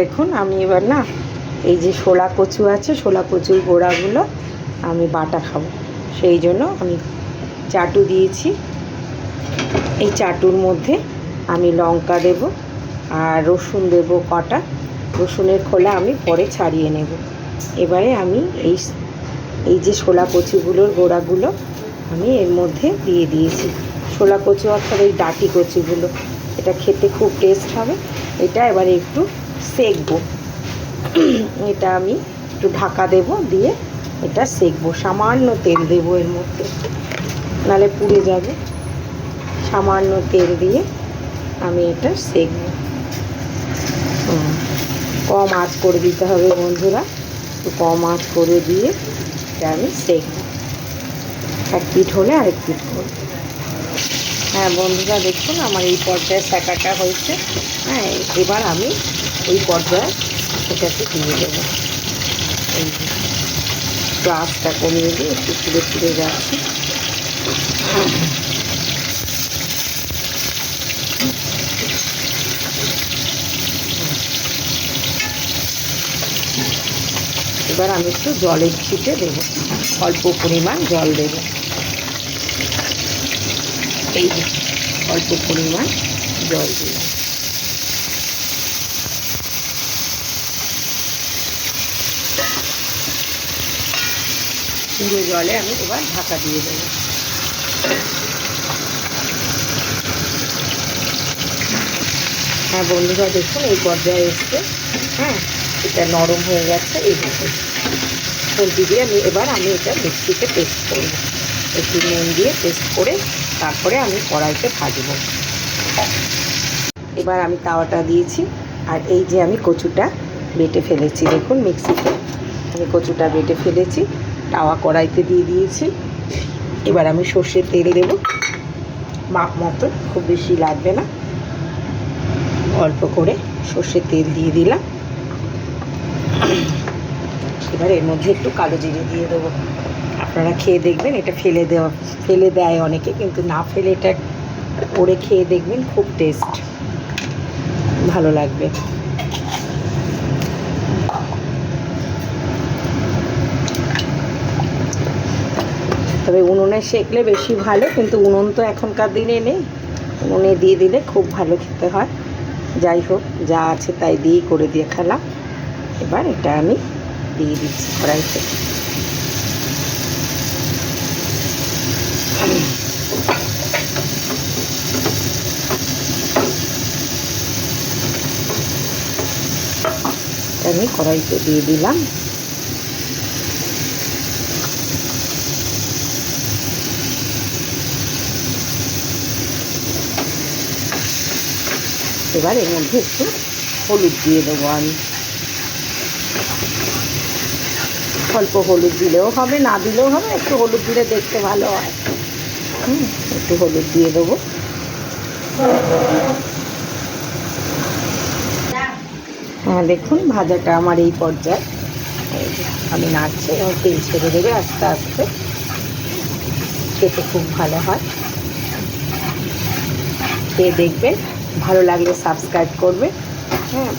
দেখুন, আমি এবার না এই যে শোলা কচু আছে শোলা কচুর গোড়াগুলো আমি বাটা খাব। সেই জন্য আমি চাটু দিয়েছি। এই চাটুর মধ্যে আমি লঙ্কা দেব আর রসুন দেব কটা। রসুনের খোলা আমি পরে ছাড়িয়ে নেব। এবারে আমি এই এই যে শোলা কচুগুলোর গোড়াগুলো আমি এর মধ্যে দিয়ে দিয়েছি। শোলা কচু অর্থাৎ এই ডাটি কচুগুলো। এটা খেতে খুব টেস্ট হবে। এটা এবারে একটু সেকবো। এটা আমি একটু ঢাকা দেব, দিয়ে এটা সেকবো। সামান্য তেল দেবো এর মধ্যে, নালে পুড়ে যাবে। সামান্য তেল দিয়ে আমি এটা সেকবো। কম আঁচ করে দিতে হবে বন্ধুরা। কম আঁচ করে দিয়ে এটা আমি সেকবো। এক পিঠ হলে আরেক পিঠ করব। হ্যাঁ বন্ধুরা, দেখুন আমার এই পর্যায়ে সেকাটা হয়েছে। হ্যাঁ এবার আমি ওই পর্যায়ে সেটাকে দিয়ে দেবো। এই যে গ্লাসটা কমিয়ে দিয়ে একটু ফিরে ফিরে যাচ্ছি। এবার আমি একটু জলের ছিটে দেবো। অল্প পরিমাণ জল দেবো। এই অল্প পরিমাণ জল দিলাম। পুরো জলে আমি এবার ঢাকা দিয়ে দেবো। হ্যাঁ বন্ধুরা, দেখুন, এই পর্যায়ে এসছে। হ্যাঁ এটা নরম হয়ে গেছে, এই দেখুন। পোলট্রি দিয়ে আমি এবার আমি এটা মিক্সিতে পেস্ট করব। একটু নুন দিয়ে পেস্ট করে তারপরে আমি কড়াইতে ভাজবো। এবার আমি তাওয়াটা দিয়েছি, আর এই যে আমি কচুটা বেটে ফেলেছি, দেখুন মিক্সিতে। আমি কচুটা বেটে ফেলেছি তাওয়া কড়াইতে দিয়ে দিয়েছি। এবার আমি সর্ষের তেল দেব। মাপ মতন খুব বেশি লাগবে না। অল্প করে সর্ষের তেল দিয়ে দিলাম। এবার এর মধ্যে একটু কালো জিরে দিয়ে দেবো। আপনারা খেয়ে দেখবেন, এটা ফেলে দেওয়া, ফেলে দেয় অনেকে, কিন্তু না ফেলে এটা করে খেয়ে দেখবেন, খুব টেস্ট ভালো লাগবে। তবে উনুনে সেকলে বেশি ভালো, কিন্তু উনুন তো এখনকার দিনে নেই। উনুনে দিয়ে দিলে খুব ভালো খেতে হয়। যাই হোক, যা আছে তাই দিয়েই করে দিয়ে খেলাম। এবার এটা আমি দিয়ে দিচ্ছি কড়াইতে। আমি কড়াইতে দিয়ে দিলাম। এবার এর মধ্যে একটু হলুদ দিয়ে দেবো আমি। অল্প হলুদ দিলেও হবে, না দিলেও হবে, একটু হলুদ দিলে দেখতে ভালো হয়। হুম, একটু হলুদ দিয়ে দেবো। হ্যাঁ দেখুন, ভাজাটা আমার এই পর্যায়ে। আমি নাড়ছি এবং তেল ছেড়ে দেবে আস্তে আস্তে। খেতে খুব ভালো হয়। খেয়ে দেখবেন ভালো লাগলে সাবস্ক্রাইব করবে। হ্যাঁ।